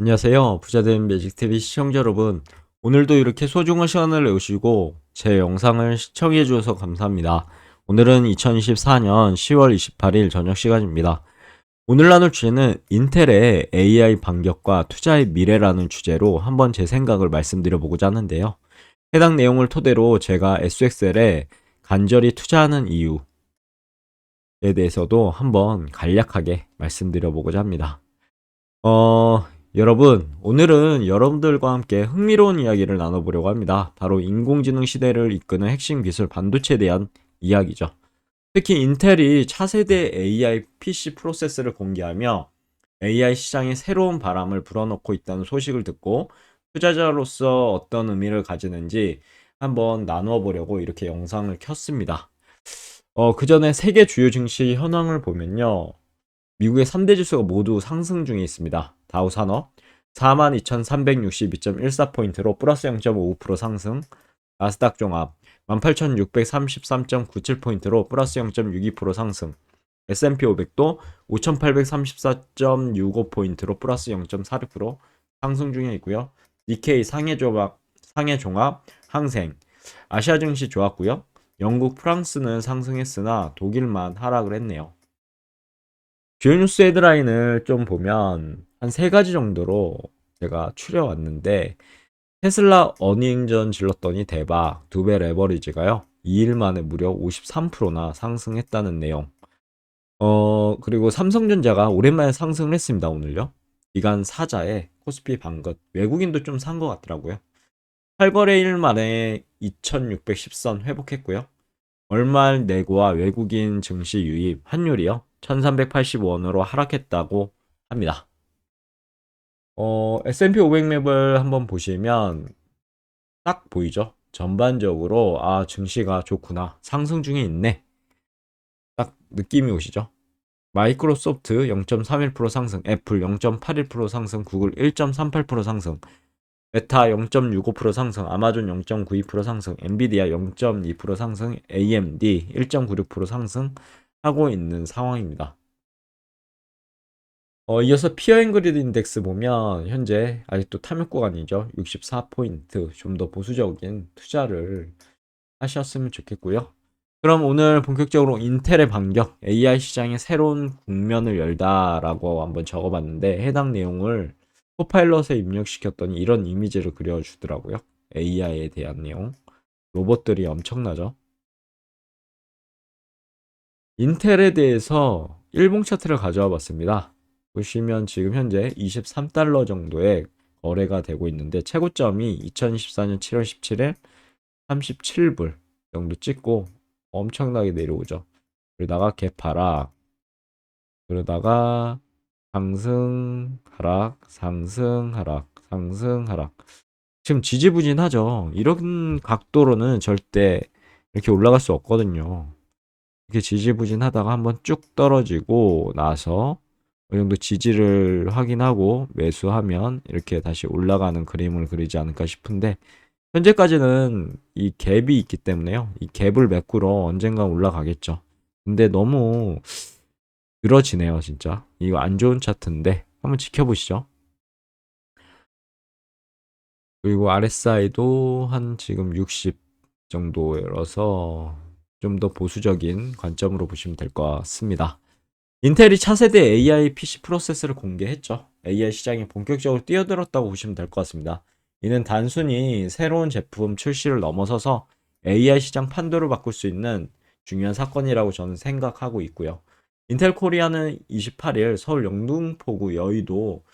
안녕하세요. 부자된 매직TV 시청자 여러분. 오늘도 이렇게 소중한 시간을 내주시고 제 영상을 시청해 주셔서 감사합니다. 오늘은 2024년 10월 28일 저녁 시간입니다. 오늘 나눌 주제는 인텔의 AI 반격과 투자의 미래라는 주제로 한번 제 생각을 말씀드려 보고자 하는데요. 해당 내용을 토대로 제가 SXL에 간절히 투자하는 이유에 대해서도 한번 간략하게 말씀드려 보고자 합니다. 어, 여러분, 오늘은 여러분들과 함께 흥미로운 이야기를 나눠보려고 합니다. 바로 인공지능 시대를 이끄는 핵심 기술 반도체에 대한 이야기죠. 특히 인텔이 차세대 AI PC 프로세스를 공개하며 AI 시장에 새로운 바람을 불어넣고 있다는 소식을 듣고 투자자로서 어떤 의미를 가지는지 한번 나누어 보려고 이렇게 영상을 켰습니다. 어, 그 전에 세계 주요 증시 현황을 보면요. 미국의 3대 지수가 모두 상승 중에 있습니다. 다우 산업 42,362.14포인트로 플러스 0.5% 상승, 나스닥 종합 18,633.97포인트로 플러스 0.62% 상승, S&P 500도 5,834.65포인트로 플러스 0.46% 상승 중에 있고요. 니케이 상해 종합, 상해 종합 항생, 아시아 증시 좋았고요. 영국, 프랑스는 상승했으나 독일만 하락을 했네요. 주요 뉴스 헤드라인을 좀 보면 한 세 가지 정도로 제가 추려왔는데 테슬라 어닝전 질렀더니 대박. 두 배 레버리지가요 2일 만에 무려 53%나 상승했다는 내용. 어 그리고 삼성전자가 오랜만에 상승을 했습니다 오늘요. 기간 사자에 코스피 반것. 외국인도 좀 산 것 같더라고요. 8거래일 만에 2610선 회복했고요. 월말 내고와 외국인 증시 유입 환율이요 1385원으로 하락했다고 합니다. 어, S&P 500맵을 한번 보시면 딱 보이죠? 전반적으로 아, 증시가 좋구나. 상승 중에 있네. 딱 느낌이 오시죠? 마이크로소프트 0.31% 상승, 애플 0.81% 상승, 구글 1.38% 상승, 메타 0.65% 상승, 아마존 0.92% 상승, 엔비디아 0.2% 상승, AMD 1.96% 상승 하고 있는 상황입니다. 어, 이어서 피어 앤 그리드 인덱스 보면 현재 아직도 탐욕 구간이죠. 64포인트. 좀 더 보수적인 투자를 하셨으면 좋겠고요. 그럼 오늘 본격적으로 인텔의 반격, AI 시장의 새로운 국면을 열다라고 한번 적어봤는데 해당 내용을 코파일럿에 입력시켰더니 이런 이미지를 그려주더라고요. AI에 대한 내용. 로봇들이 엄청나죠. 인텔에 대해서 일봉 차트를 가져와 봤습니다. 보시면 지금 현재 23달러 정도의 거래가 되고 있는데 최고점이 2024년 7월 17일 37불 정도 찍고 엄청나게 내려오죠. 그러다가 개파락 그러다가 상승 하락 상승 하락 상승 하락 지금 지지부진하죠. 이런 각도로는 절대 이렇게 올라갈 수 없거든요. 이렇게 지지부진하다가 한번 쭉 떨어지고 나서 어느 정도 지지를 확인하고 매수하면 이렇게 다시 올라가는 그림을 그리지 않을까 싶은데 현재까지는 이 갭이 있기 때문에요. 이 갭을 메꾸러 언젠가 올라가겠죠. 근데 너무 늘어지네요, 진짜. 이거 안 좋은 차트인데 한번 지켜보시죠. 그리고 RSI도 한 지금 60 정도여서 좀 더 보수적인 관점으로 보시면 될 것 같습니다. 인텔이 차세대 AI PC 프로세스를 공개했죠. AI 시장에 본격적으로 뛰어들었다고 보시면 될 것 같습니다. 이는 단순히 새로운 제품 출시를 넘어서서 AI 시장 판도를 바꿀 수 있는 중요한 사건이라고 저는 생각하고 있고요. 인텔 코리아는 28일 서울 영등포구 여의도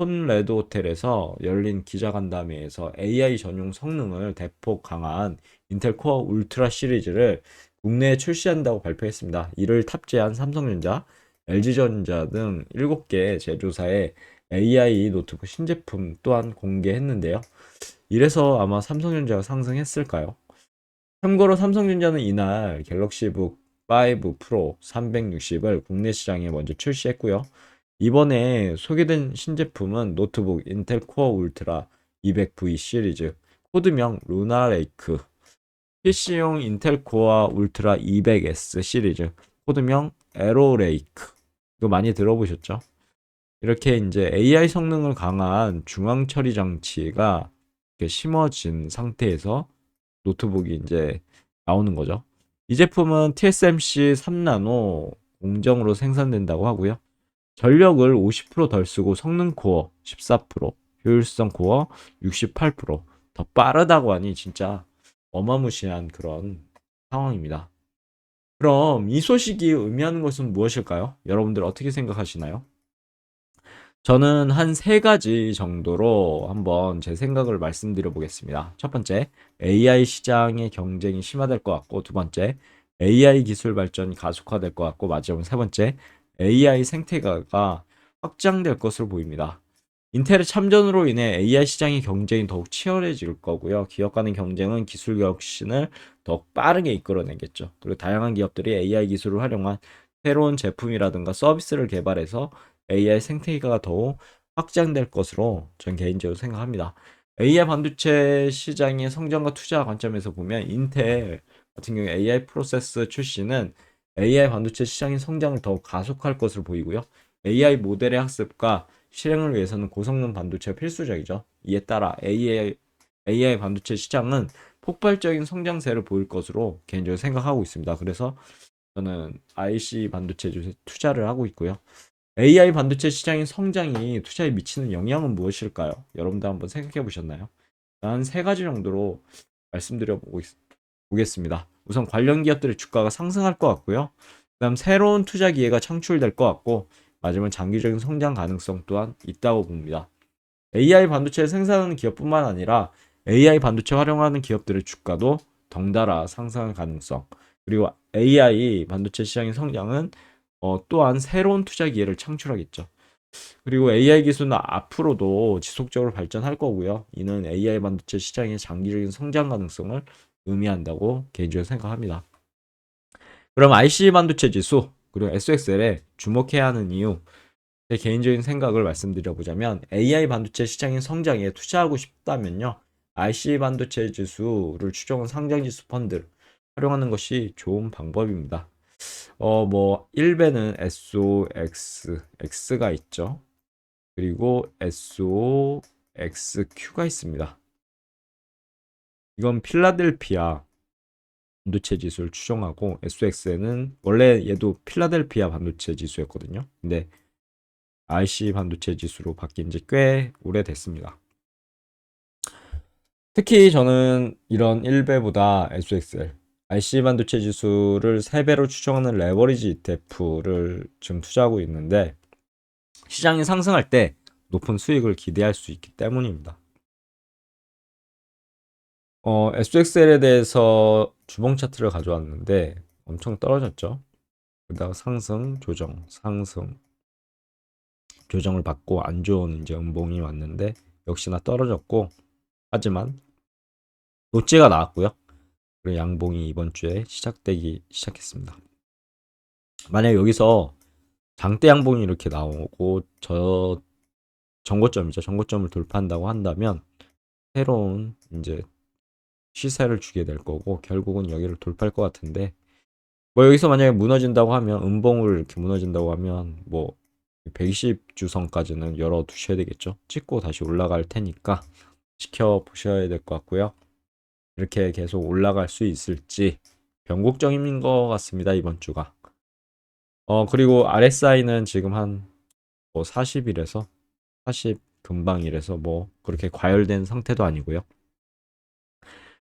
촌레드 호텔에서 열린 기자간담회에서 AI 전용 성능을 대폭 강화한 인텔 코어 울트라 시리즈를 국내에 출시한다고 발표했습니다. 이를 탑재한 삼성전자, LG전자 등 7개 제조사의 AI 노트북 신제품 또한 공개했는데요. 이래서 아마 삼성전자가 상승했을까요? 참고로 삼성전자는 이날 갤럭시북 5 프로 360을 국내 시장에 먼저 출시했고요. 이번에 소개된 신제품은 노트북 인텔 코어 울트라 200V 시리즈, 코드명 루나 레이크, PC용 인텔 코어 울트라 200S 시리즈, 코드명 에로 레이크. 이거 많이 들어보셨죠? 이렇게 이제 AI 성능을 강한 중앙 처리 장치가 심어진 상태에서 노트북이 이제 나오는 거죠. 이 제품은 TSMC 3나노 공정으로 생산된다고 하고요. 전력을 50%덜 쓰고 성능 코어 14%, 효율성 코어 68%더 빠르다고 하니 진짜 어마무시한 그런 상황입니다. 그럼 이 소식이 의미하는 것은 무엇일까요? 여러분들 어떻게 생각하시나요? 저는 한 세 가지 정도로 한번 제 생각을 말씀드려 보겠습니다. 첫 번째, AI 시장의 경쟁이 심화될 것 같고, 두 번째, AI 기술 발전이 가속화될 것 같고, 마지막으로 세 번째, AI 생태계가 확장될 것으로 보입니다. 인텔의 참전으로 인해 AI 시장의 경쟁이 더욱 치열해질 거고요. 기업 간의 경쟁은 기술 혁신을 더욱 빠르게 이끌어내겠죠. 그리고 다양한 기업들이 AI 기술을 활용한 새로운 제품이라든가 서비스를 개발해서 AI 생태계가 더욱 확장될 것으로 전 개인적으로 생각합니다. AI 반도체 시장의 성장과 투자 관점에서 보면 인텔 같은 경우 AI 프로세스 출시는 AI 반도체 시장의 성장을 더욱 가속할 것으로 보이고요. AI 모델의 학습과 실행을 위해서는 고성능 반도체가 필수적이죠. 이에 따라 AI, AI 반도체 시장은 폭발적인 성장세를 보일 것으로 개인적으로 생각하고 있습니다. 그래서 저는 IC 반도체 투자를 하고 있고요. AI 반도체 시장의 성장이 투자에 미치는 영향은 무엇일까요? 여러분들 한번 생각해 보셨나요? 한 세 가지 정도로 말씀드려 보고 있, 보겠습니다. 우선 관련 기업들의 주가가 상승할 것 같고요. 그다음 새로운 투자 기회가 창출될 것 같고 마지막 장기적인 성장 가능성 또한 있다고 봅니다. AI 반도체 생산하는 기업뿐만 아니라 AI 반도체 활용하는 기업들의 주가도 덩달아 상승할 가능성 그리고 AI 반도체 시장의 성장은 어, 또한 새로운 투자 기회를 창출하겠죠. 그리고 AI 기술은 앞으로도 지속적으로 발전할 거고요. 이는 AI 반도체 시장의 장기적인 성장 가능성을 의미한다고 개인적으로 생각합니다. 그럼 IC 반도체 지수 그리고 SXL에 주목해야 하는 이유 제 개인적인 생각을 말씀드려 보자면 AI 반도체 시장의 성장에 투자하고 싶다면요. IC 반도체 지수를 추정한 상장 지수 펀드를 활용하는 것이 좋은 방법입니다. 어, 뭐 1배는 SOX, X가 있죠. 그리고 SOXQ가 있습니다. 이건 필라델피아 반도체 지수를 추정하고 SOX는 원래 얘도 필라델피아 반도체 지수였거든요. 근데 IC 반도체 지수로 바뀐 지 꽤 오래됐습니다. 특히 저는 이런 1배보다 SOXL IC 반도체 지수를 3배로 추정하는 레버리지 ETF를 지금 투자하고 있는데 시장이 상승할 때 높은 수익을 기대할 수 있기 때문입니다. 어, SXL에 대해서 주봉 차트를 가져왔는데 엄청 떨어졌죠. 그다가 상승, 조정, 상승, 조정을 받고 안 좋은 이제 음봉이 왔는데 역시나 떨어졌고 하지만 노지가 나왔고요. 그리고 양봉이 이번 주에 시작되기 시작했습니다. 만약 여기서 장대 양봉이 이렇게 나오고 저 정고점이죠. 정고점을 돌파한다고 한다면 새로운 이제 시세를 주게 될 거고 결국은 여기를 돌파할 것 같은데 뭐 여기서 만약에 무너진다고 하면 음봉을 이렇게 무너진다고 하면 뭐 120주선까지는 열어 두셔야 되겠죠. 찍고 다시 올라갈 테니까 지켜보셔야 될 것 같고요. 이렇게 계속 올라갈 수 있을지 변곡점인 것 같습니다. 이번 주가. 어, 그리고 RSI는 지금 한 뭐 40일에서 40 금방이라서 뭐 그렇게 과열된 상태도 아니고요.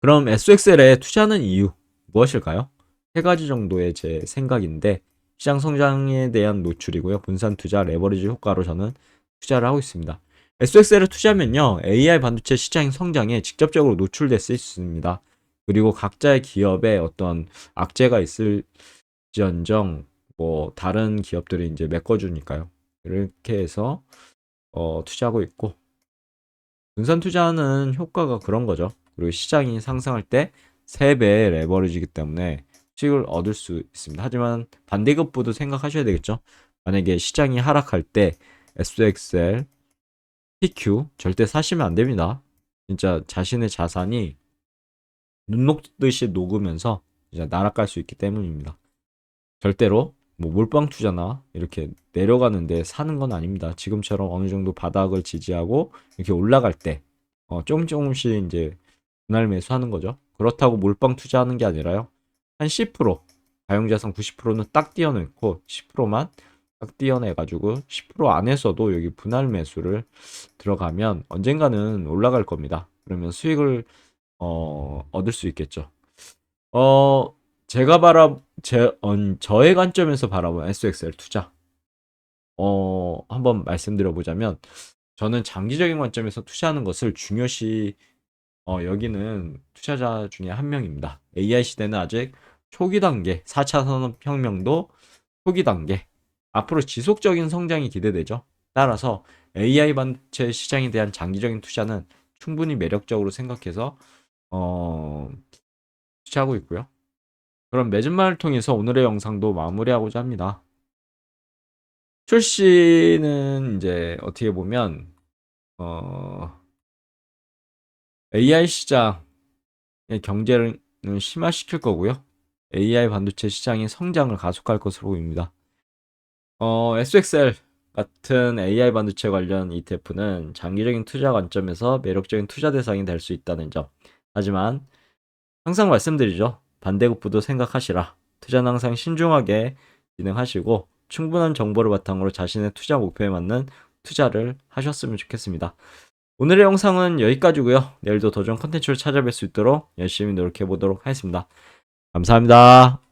그럼 SXL에 투자하는 이유 무엇일까요? 세 가지 정도의 제 생각인데 시장 성장에 대한 노출이고요. 분산 투자 레버리지 효과로 저는 투자를 하고 있습니다. SXL을 투자하면요. AI 반도체 시장 성장에 직접적으로 노출될 수 있습니다. 그리고 각자의 기업에 어떤 악재가 있을지언정 뭐 다른 기업들이 이제 메꿔주니까요. 이렇게 해서 어, 투자하고 있고 분산 투자는 효과가 그런 거죠. 그리고 시장이 상승할 때 3배 레버리지기 때문에 수익을 얻을 수 있습니다. 하지만 반대급부도 생각하셔야 되겠죠. 만약에 시장이 하락할 때 SXL PQ 절대 사시면 안 됩니다. 진짜 자신의 자산이 눈 녹듯이 녹으면서 이제 날아갈 수 있기 때문입니다. 절대로 뭐 몰빵 투자나 이렇게 내려가는데 사는 건 아닙니다. 지금처럼 어느 정도 바닥을 지지하고 이렇게 올라갈 때 어, 조금 조금씩 이제 분할 매수하는 거죠. 그렇다고 몰빵 투자하는 게 아니라요. 한 10% 가용자산 90%는 딱 띄어내고 10%만 딱 띄어내가지고 10% 안에서도 여기 분할 매수를 들어가면 언젠가는 올라갈 겁니다. 그러면 수익을 어, 얻을 수 있겠죠. 어, 제가 바라 제 언, 저의 관점에서 바라본 SXL 투자 어, 한번 말씀드려 보자면 저는 장기적인 관점에서 투자하는 것을 중요시 어, 여기는 투자자 중에 한 명입니다. AI 시대는 아직 초기 단계, 4차 산업혁명도 초기 단계, 앞으로 지속적인 성장이 기대되죠. 따라서 AI 반도체 시장에 대한 장기적인 투자는 충분히 매력적으로 생각해서 어, 투자하고 있고요. 그럼 매진말을 통해서 오늘의 영상도 마무리하고자 합니다. 출시는 이제 어떻게 보면 어, AI 시장의 경제를 심화시킬 거고요. AI 반도체 시장의 성장을 가속할 것으로 보입니다. 어, SXL 같은 AI 반도체 관련 ETF는 장기적인 투자 관점에서 매력적인 투자 대상이 될 수 있다는 점. 하지만 항상 말씀드리죠. 반대급부도 생각하시라. 투자는 항상 신중하게 진행하시고 충분한 정보를 바탕으로 자신의 투자 목표에 맞는 투자를 하셨으면 좋겠습니다. 오늘의 영상은 여기까지고요. 내일도 더 좋은 컨텐츠를 찾아뵐 수 있도록 열심히 노력해 보도록 하겠습니다. 감사합니다.